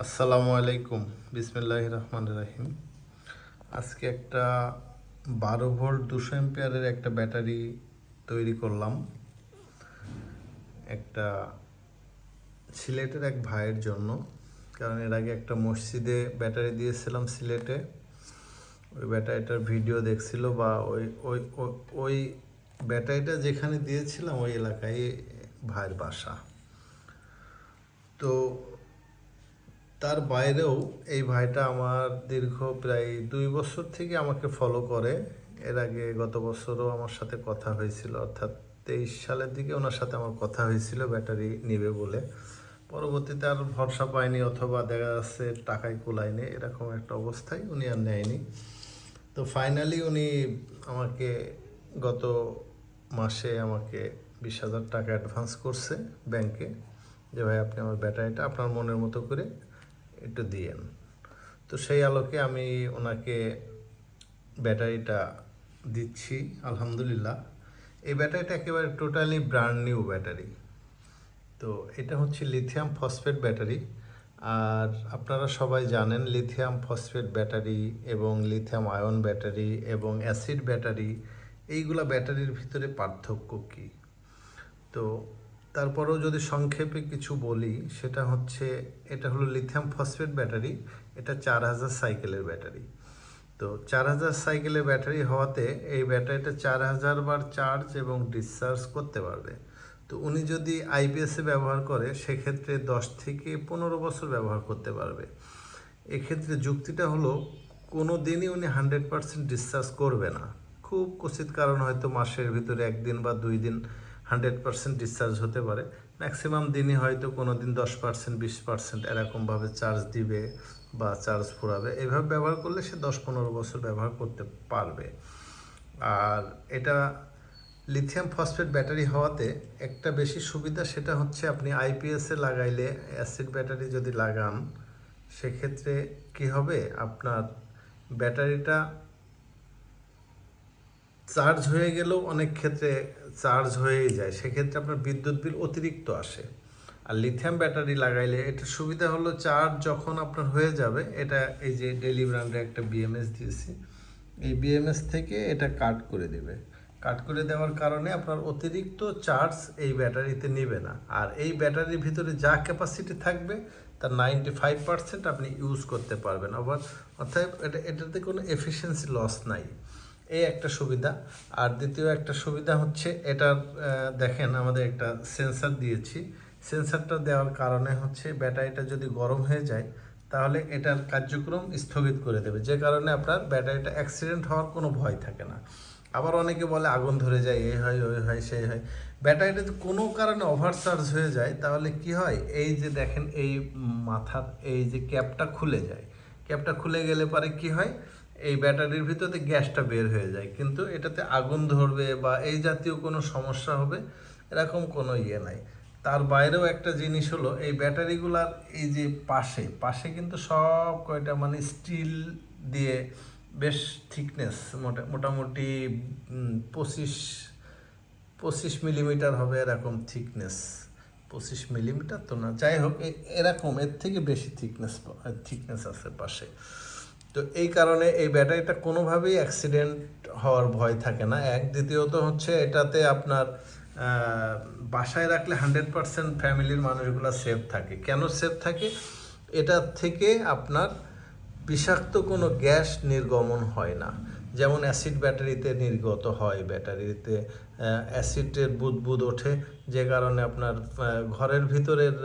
আসসালামু আলাইকুম। বিসমিল্লাহ রহমান রাহিম। আজকে একটা বারো ভোল্ট দুশো এম্পিয়ারের একটা ব্যাটারি তৈরি করলাম। একটা সিলেটের এক ভাইয়ের জন্য, কারণ এর আগে একটা মসজিদে ব্যাটারি দিয়েছিলাম সিলেটে। ওই ব্যাটারিটার ভিডিও দেখছিল বা ওই ওই ওই- ব্যাটারিটা যেখানে দিয়েছিলাম ওই এলাকায় ভাইয়ের বাসা। তো তার বাইরেও এই ভাইটা আমার দীর্ঘ প্রায় দুই বছর থেকে আমাকে ফলো করে। এর আগে গত বছরও আমার সাথে কথা হয়েছিল, অর্থাৎ তেইশ সালের দিকে ওনার সাথে আমার কথা হয়েছিল, ব্যাটারি নিবে বলে। পরবর্তীতে আর ভরসা পায়নি অথবা দেখা যাচ্ছে টাকায় কুলায়নি, এরকম একটা অবস্থায় উনি আর নেয়নি। তো ফাইনালি উনি আমাকে গত মাসে আমাকে বিশ হাজার টাকা অ্যাডভান্স করছে ব্যাংকে যে ভাই আপনি আমার ব্যাটারিটা আপনার মনের মতো করে একটু দিয়েন। তো সেই আলোকে আমি ওনাকে ব্যাটারিটা দিচ্ছি, আলহামদুলিল্লাহ। এই ব্যাটারিটা একেবারে টোটালি ব্র্যান্ড নিউ ব্যাটারি। তো এটা হচ্ছে লিথিয়াম ফসফেট ব্যাটারি। আর আপনারা সবাই জানেন লিথিয়াম ফসফেট ব্যাটারি এবং লিথিয়াম আয়ন ব্যাটারি এবং অ্যাসিড ব্যাটারি, এইগুলা ব্যাটারির ভিতরে পার্থক্য কী? তো তারপরেও যদি সংক্ষেপে কিছু বলি, সেটা হচ্ছে এটা হলো লিথিয়াম ফসফেট ব্যাটারি এটা চার হাজার সাইকেলের ব্যাটারি তো চার হাজার সাইকেলের ব্যাটারি হওয়াতে এই ব্যাটারিটা চার হাজার বার চার্জ এবং ডিসচার্জ করতে পারবে। তো উনি যদি আইপিএসে ব্যবহার করে, সেক্ষেত্রে দশ থেকে পনেরো বছর ব্যবহার করতে পারবে। এক্ষেত্রে যুক্তিটা হলো কোনো দিনই উনি হান্ড্রেড পার্সেন্ট ডিসচার্জ করবে না। খুব কচিত কারণ হয়তো মাসের ভিতরে একদিন বা দুই দিন হান্ড্রেড পার্সেন্ট ডিসচার্জ হতে পারে। ম্যাক্সিমাম দিনই হয়তো কোনো দিন দশ পার্সেন্ট, বিশ পার্সেন্ট এরকমভাবে চার্জ দিবে বা চার্জ ফুরাবে। এভাবে ব্যবহার করলে সে দশ পনেরো বছর ব্যবহার করতে পারবে। আর এটা লিথিয়াম ফসফেট ব্যাটারি হওয়াতে একটা বেশি সুবিধা সেটা হচ্ছে আপনি আইপিএসে লাগাইলে অ্যাসিড ব্যাটারি যদি লাগান, সেক্ষেত্রে কি হবে? আপনার ব্যাটারিটা চার্জ হয়ে গেলেও অনেক ক্ষেত্রে চার্জ হয়েই যায়, সেক্ষেত্রে আপনার বিদ্যুৎ বিল অতিরিক্ত আসে। আর লিথিয়াম ব্যাটারি লাগাইলে এটা সুবিধা হলো চার্জ যখন আপনার হয়ে যাবে, এটা এই যে ডেলি ব্র্যান্ডে একটা বিএমএস দিয়েছি, এই বিএমএস থেকে এটা কাট করে দেবে। কাট করে দেওয়ার কারণে আপনার অতিরিক্ত চার্জ এই ব্যাটারিতে নেবে না। আর এই ব্যাটারির ভিতরে যা ক্যাপাসিটি থাকবে, তার নাইনটি ফাইভ পার্সেন্ট আপনি ইউজ করতে পারবেন। আবার অর্থাৎ এটা, এটাতে কোনো এফিসিয়েন্সি লস নাই। এই একটা সুবিধা, আর দ্বিতীয় একটা সুবিধা হচ্ছে এটার দেখেন আমাদের একটা সেন্সার দিয়েছি। সেন্সারটা দেওয়ার কারণে হচ্ছে ব্যাটারিটা যদি গরম হয়ে যায়, তাহলে এটার কার্যক্রম স্থগিত করে দেবে। যে কারণে আপনার ব্যাটারিটা অ্যাক্সিডেন্ট হওয়ার কোনো ভয় থাকে না। আবার অনেকে বলে আগুন ধরে যায় এই হয়, ওই হয় সেই হয়। ব্যাটারিটা যদি কোনো কারণে ওভার চার্জ হয়ে যায়, তাহলে কি হয়? এই যে দেখেন, এই মাথার, এই যে ক্যাপটা খুলে যায়। ক্যাপটা খুলে গেলে পরে কি হয়? এই ব্যাটারির ভিতরে গ্যাসটা বের হয়ে যায়, কিন্তু এটাতে আগুন ধরবে বা এই জাতীয় কোনো সমস্যা হবে এরকম কোনো ইয়ে নাই। তার বাইরেও একটা জিনিস হলো, এই ব্যাটারিগুলার এই যে পাশে পাশে কিন্তু সব কয়টা মানে স্টিল দিয়ে বেশ থিকনেস, মোটা, মোটামুটি পঁচিশ পঁচিশ মিলিমিটার হবে এরকম থিকনেস। পঁচিশ মিলিমিটার তো না, যাই হোক এরকম, এর থেকে বেশি থিকনেস থিকনেস আছে পাশে। তো এই কারণে এই ব্যাটারিটা কোনোভাবেই অ্যাক্সিডেন্ট হওয়ার ভয় থাকে না। এক দ্বিতীয়ত হচ্ছে এটাতে আপনার বাসায় রাখলে হান্ড্রেড পারসেন্ট ফ্যামিলির মানুষগুলো সেফ থাকে। কেন সেফ থাকে? এটা থেকে আপনার বিষাক্ত কোনো গ্যাস নির্গমন হয় না। যেমন অ্যাসিড ব্যাটারিতে নির্গত হয় ব্যাটারিতে অ্যাসিডের বুদবুদ ওঠে, যে কারণে আপনার ঘরের ভিতরের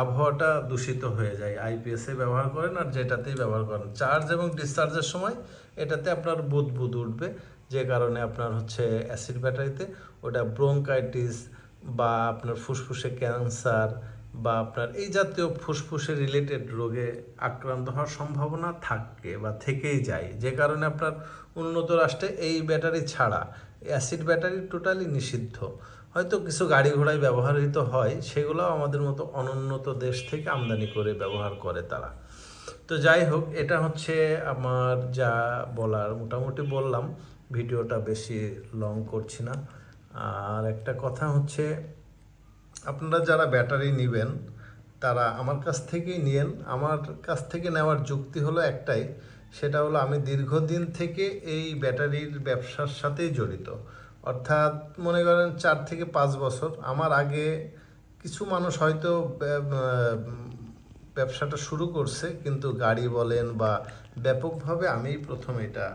আবহাওয়াটা দূষিত হয়ে যায়। আইপিএসে ব্যবহার করেন আর যেটাতেই ব্যবহার করেন। চার্জ এবং ডিসচার্জের সময় এটাতে আপনার বুদবুদ উঠবে, যে কারণে আপনার হচ্ছে অ্যাসিড ব্যাটারিতে ওটা ব্রোঙ্কাইটিস বা আপনার ফুসফুসে ক্যান্সার বা আপনার এই জাতীয় ফুসফুসে রিলেটেড রোগে আক্রান্ত হওয়ার সম্ভাবনা থাকে বা থেকেই যায়। যে কারণে আপনার উন্নত রাষ্ট্রে এই ব্যাটারি ছাড়া অ্যাসিড ব্যাটারি টোটালি নিষিদ্ধ। হয়তো কিছু গাড়ি ঘোড়ায় ব্যবহৃত হয়, সেগুলোও আমাদের মতো অনুন্নত দেশ থেকে আমদানি করে ব্যবহার করে তারা। তো যাই হোক, এটা হচ্ছে আমার যা বলার। মোটামুটি বললাম, ভিডিওটা বেশি লং করছি না। আর একটা কথা হচ্ছে আপনারা যারা ব্যাটারি নেবেন, তারা আমার কাছ থেকেই নিয়েন। আমার কাছ থেকে নেওয়ার যুক্তি হলো একটাই, সেটা হলো আমি দীর্ঘদিন থেকে এই ব্যাটারির ব্যবসার সাথেই জড়িত। অর্থাৎ মনে করেন চার থেকে পাঁচ বছর। আমার আগে কিছু মানুষ হয়তো ব্যবসাটা শুরু করছে, কিন্তু গাড়ি বলেন বা ব্যাপকভাবে আমিই প্রথম এটা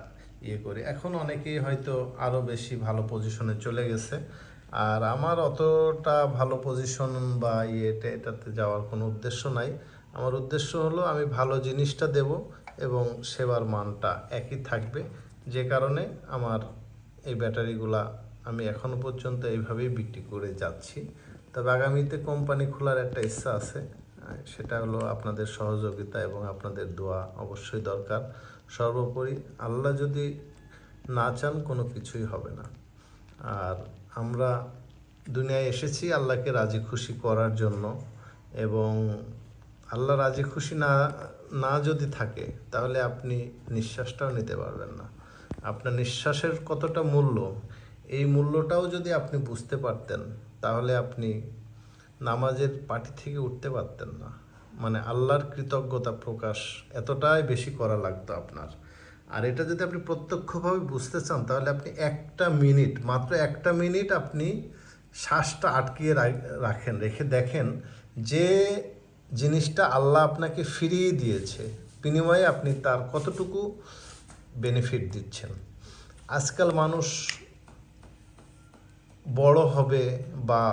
ইয়ে করি। এখন অনেকেই হয়তো আরও বেশি ভালো পজিশনে চলে গেছে। আর আমার অতটা ভালো পজিশন বা ইয়েতে এটাতে যাওয়ার কোনো উদ্দেশ্য নাই। আমার উদ্দেশ্য হলো আমি ভালো জিনিসটা দেব এবং সেবার মানটা একই থাকবে। যে কারণে আমার এই ব্যাটারিগুলা আমি এখনও পর্যন্ত এইভাবেই বিক্রি করে যাচ্ছি। তবে আগামীতে কোম্পানি খোলার একটা ইচ্ছা আছে, সেটা হলো আপনাদের সহযোগিতা এবং আপনাদের দোয়া অবশ্যই দরকার। সর্বোপরি আল্লাহ যদি না চান কোনো কিছুই হবে না। আর আমরা দুনিয়ায় এসেছি আল্লাহকে রাজি খুশি করার জন্য এবং আল্লাহ রাজি খুশি না না যদি থাকে, তাহলে আপনি নিঃশ্বাসটাও নিতে পারবেন না। আপনার নিঃশ্বাসের কতটা মূল্য, এই মূল্যটাও যদি আপনি বুঝতে পারতেন, তাহলে আপনি নামাজের পাটি থেকে উঠতে পারতেন না। মানে আল্লাহর কৃতজ্ঞতা প্রকাশ এতটাই বেশি করা লাগতো আপনার। আর এটা যদি আপনি প্রত্যক্ষভাবে বুঝতে চান, তাহলে আপনি একটা মিনিট, মাত্র একটা মিনিট আপনি শ্বাসটা আটকিয়ে রাখেন, রেখে দেখেন যে জিনিসটা আল্লাহ আপনাকে ফিরিয়ে দিয়েছে, বিনিময়ে আপনি তার কতটুকু বেনিফিট দিচ্ছেন। আজকাল মানুষ বড় হবে বা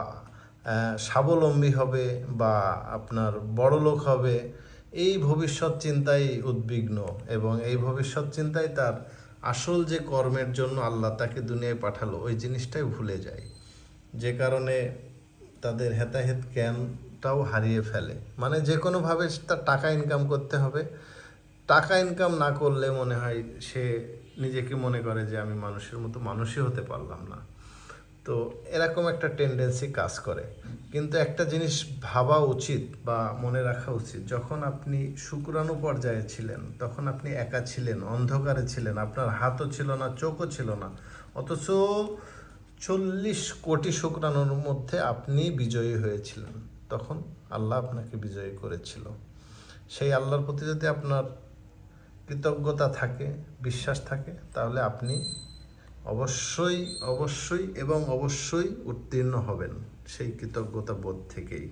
স্বাবলম্বী হবে বা আপনার বড় লোক হবে এই ভবিষ্যৎ চিন্তায় উদ্বিগ্ন এবং এই ভবিষ্যৎ চিন্তায় তার আসল যে কর্মের জন্য আল্লাহ তাকে দুনিয়ায় পাঠালো, ওই জিনিসটাই ভুলে যায়। যে কারণে তাদের হেতাহেত জ্ঞানটাও হারিয়ে ফেলে। মানে যে কোনোভাবে তার টাকা ইনকাম করতে হবে। টাকা ইনকাম না করলে মনে হয় সে নিজেকে মনে করে যে আমি মানুষের মতো মানুষই হতে পারলাম না। তো এরকম একটা টেন্ডেন্সি কাজ করে। কিন্তু একটা জিনিস ভাবা উচিত বা মনে রাখা উচিত, যখন আপনি শুক্রাণু পর্যায়ে ছিলেন, তখন আপনি একা ছিলেন, অন্ধকারে ছিলেন, আপনার হাতও ছিল না, চোখও ছিল না, অথচ চল্লিশ কোটি শুক্রাণুর মধ্যে আপনি বিজয়ী হয়েছিলেন। তখন আল্লাহ আপনাকে বিজয়ী করেছিল। সেই আল্লাহর প্রতি যদি আপনার কৃতজ্ঞতা থাকে, বিশ্বাস থাকে, তাহলে আপনি অবশ্যই অবশ্যই এবং অবশ্যই উত্তীর্ণ হবেন। সেই কৃতজ্ঞতা বোধ থেকেই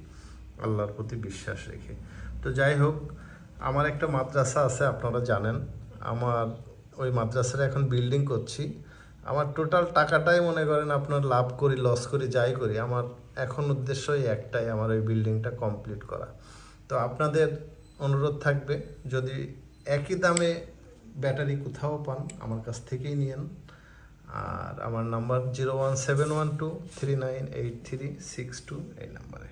আল্লাহর প্রতি বিশ্বাস রেখে। তো যাই হোক, আমার একটা মাদ্রাসা আছে, আপনারা জানেন। আমার ওই মাদ্রাসাটা এখন বিল্ডিং করছি। আমার টোটাল টাকাটাই মনে করেন আপনার লাভ করি লস করি, যাই করি, আমার এখন উদ্দেশ্যই একটাই, আমার ওই বিল্ডিংটা কমপ্লিট করা। তো আপনাদের অনুরোধ থাকবে, যদি একই দামে ব্যাটারি কোথাও পান, আমার কাছ থেকেই নিয়েন। আর আমার number zero one seven one two three nine eight three six two এই নাম্বারে।